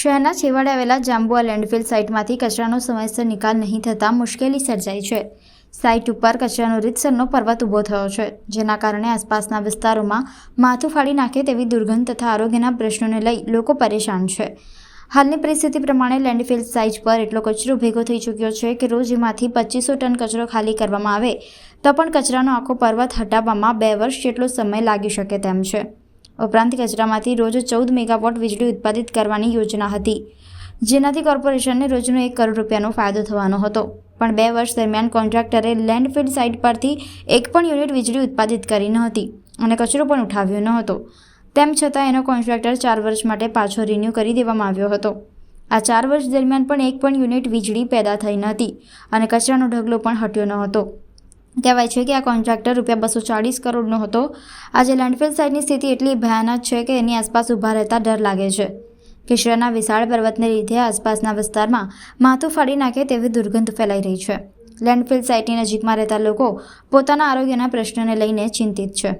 શહેરના છેવાડે આવેલા જાંબુઆ લેન્ડફિલ સાઇટમાંથી કચરાનો સમયસર નિકાલ નહીં થતાં મુશ્કેલી સર્જાઈ છે. સાઇટ ઉપર કચરાનો રીતસરનો પર્વત ઊભો થયો છે, જેના કારણે આસપાસના વિસ્તારોમાં માથું ફાડી નાખે તેવી દુર્ગંધ તથા આરોગ્યના પ્રશ્નોને લઈ લોકો પરેશાન છે. હાલની પરિસ્થિતિ પ્રમાણે લેન્ડફિલ સાઇટ પર એટલો કચરો ભેગો થઈ ચૂક્યો છે કે રોજ એમાંથી પચીસો ટન કચરો ખાલી કરવામાં આવે, તો પણ કચરાનો આખો પર્વત હટાવવામાં બે વર્ષ જેટલો સમય લાગી શકે તેમ છે. ઉપરાંત કચરામાંથી રોજ ચૌદ મેગાવોટ વીજળી ઉત્પાદિત કરવાની યોજના હતી, જેનાથી કોર્પોરેશનને રોજનો એક કરોડ રૂપિયાનો ફાયદો થવાનો હતો. પણ બે વર્ષ દરમિયાન કોન્ટ્રાક્ટરે લેન્ડફિલ સાઇટ પરથી એક પણ યુનિટ વીજળી ઉત્પાદિત કરી ન હતી અને કચરો પણ ઉઠાવ્યો ન હતો. તેમ છતાં એનો કોન્ટ્રાક્ટર ચાર વર્ષ માટે પાછો રિન્યૂ કરી દેવામાં આવ્યો હતો. આ ચાર વર્ષ દરમિયાન પણ એક પણ યુનિટ વીજળી પેદા થઈ નહોતી અને કચરાનો ઢગલો પણ હટ્યો ન હતો. કહેવાય છે કે આ કોન્ટ્રાક્ટર રૂપિયા બસો ચાળીસ કરોડનો હતો. આજે લેન્ડફિલ સાઇટની સ્થિતિ એટલી ભયાનક છે કે એની આસપાસ ઊભા રહેતા ડર લાગે છે. કિશ્રાના વિશાળ પર્વતને લીધે આસપાસના વિસ્તારમાં માથું ફાડી નાખે તેવી દુર્ગંધ ફેલાઈ રહી છે. લેન્ડફિલ સાઇટની નજીકમાં રહેતા લોકો પોતાના આરોગ્યના પ્રશ્નને લઈને ચિંતિત છે.